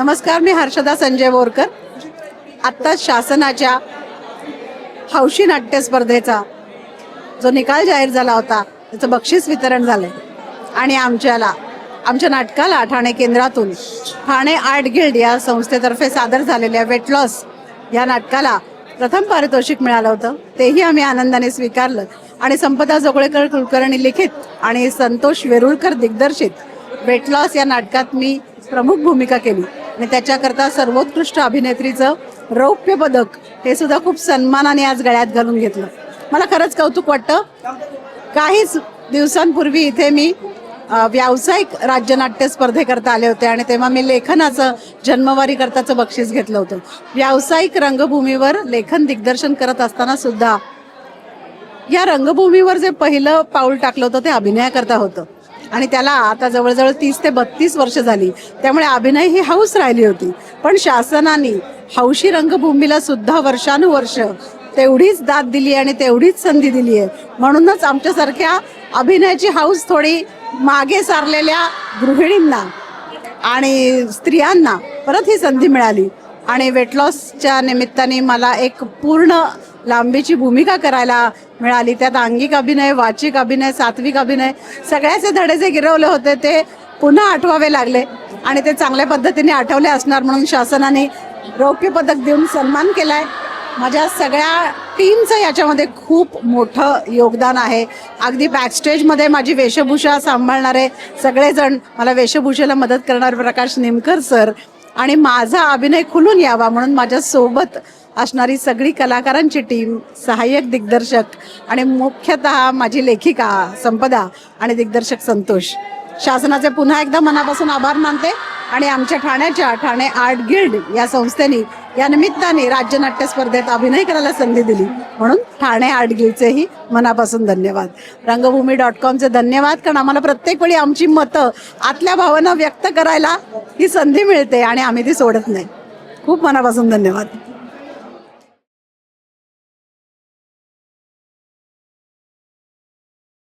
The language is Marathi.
नमस्कार मी हर्षदा संजय बोरकर. आत्ता शासनाच्या हौशी नाट्य स्पर्धेचा जो निकाल जाहीर झाला होता त्याचं बक्षीस वितरण झालंय. आणि आमच्याला आमच्या नाटकाला ठाणे केंद्रातून ठाणे आर्ट गिल्ड या संस्थेतर्फे सादर झालेल्या वेट लॉस या नाटकाला प्रथम पारितोषिक मिळालं होतं. तेही आम्ही आनंदाने स्वीकारलं. आणि संपदा जोगळेकर कुलकर्णी लिखित आणि संतोष वेरुळकर दिग्दर्शित वेट लॉस या नाटकात मी प्रमुख भूमिका केली. आणि त्याच्याकरता सर्वोत्कृष्ट अभिनेत्रीचं रौप्य पदक हे सुद्धा खूप सन्मानाने आज गळ्यात घालून घेतलं. मला खरंच कौतुक वाटतं. काहीच दिवसांपूर्वी इथे मी व्यावसायिक राज्यनाट्य स्पर्धेकरता आले होते आणि तेव्हा मी लेखनाचं जन्मवारी करताचं बक्षीस घेतलं होतं. व्यावसायिक रंगभूमीवर लेखन दिग्दर्शन करत असताना सुद्धा या रंगभूमीवर जे पहिलं पाऊल टाकलं होतं ते अभिनयाकरता होतं. आणि त्याला आता जवळजवळ तीस ते बत्तीस वर्ष झाली. त्यामुळे अभिनय ही हौस राहिली होती. पण शासनाने हौशी रंगभूमीला सुद्धा वर्षानुवर्ष तेवढीच दाद दिली आणि तेवढीच संधी दिली आहे. म्हणूनच आमच्यासारख्या अभिनयाची हौस थोडी मागे सारलेल्या गृहिणींना आणि स्त्रियांना परत ही संधी मिळाली. आणि वेट लॉसच्या निमित्ताने मला एक पूर्ण लांबीची भूमिका करायला मिळाली. त्यात अंगिक अभिनय वाचिक अभिनय सात्विक अभिनय सगळ्याचे धडे जे गिरवले होते ते पुन्हा आठवावे लागले आणि ते चांगल्या पद्धतीने आठवले असणार म्हणून शासनाने रौप्य पदक देऊन सन्मान केलाय. माझ्या सगळ्या टीमचं याच्यामध्ये खूप मोठं योगदान आहे. अगदी बॅकस्टेजमध्ये माझी वेशभूषा सांभाळणारे सगळेजण मला वेशभूषेला मदत करणारे प्रकाश निमकर सर आणि माझा अभिनय खुलून यावा म्हणून माझ्यासोबत असणारी सगळी कलाकारांची टीम सहाय्यक दिग्दर्शक आणि मुख्यतः माझी लेखिका संपदा आणि दिग्दर्शक संतोष. शासनाचे पुन्हा एकदा मनापासून आभार मानते आणि आमच्या ठाण्याच्या ठाणे आर्ट गिल्ड या संस्थेने या निमित्ताने राज्यनाट्य स्पर्धेत अभिनय करायला संधी दिली. म्हणून ठाणे आर्ट गिल्डचेही मनापासून धन्यवाद. रंगभूमी डॉट कॉमचे धन्यवाद कारण आम्हाला प्रत्येक वेळी आमची मतं आतल्या भावना व्यक्त करायला ही संधी मिळते आणि आम्ही ती सोडत नाही. खूप मनापासून धन्यवाद.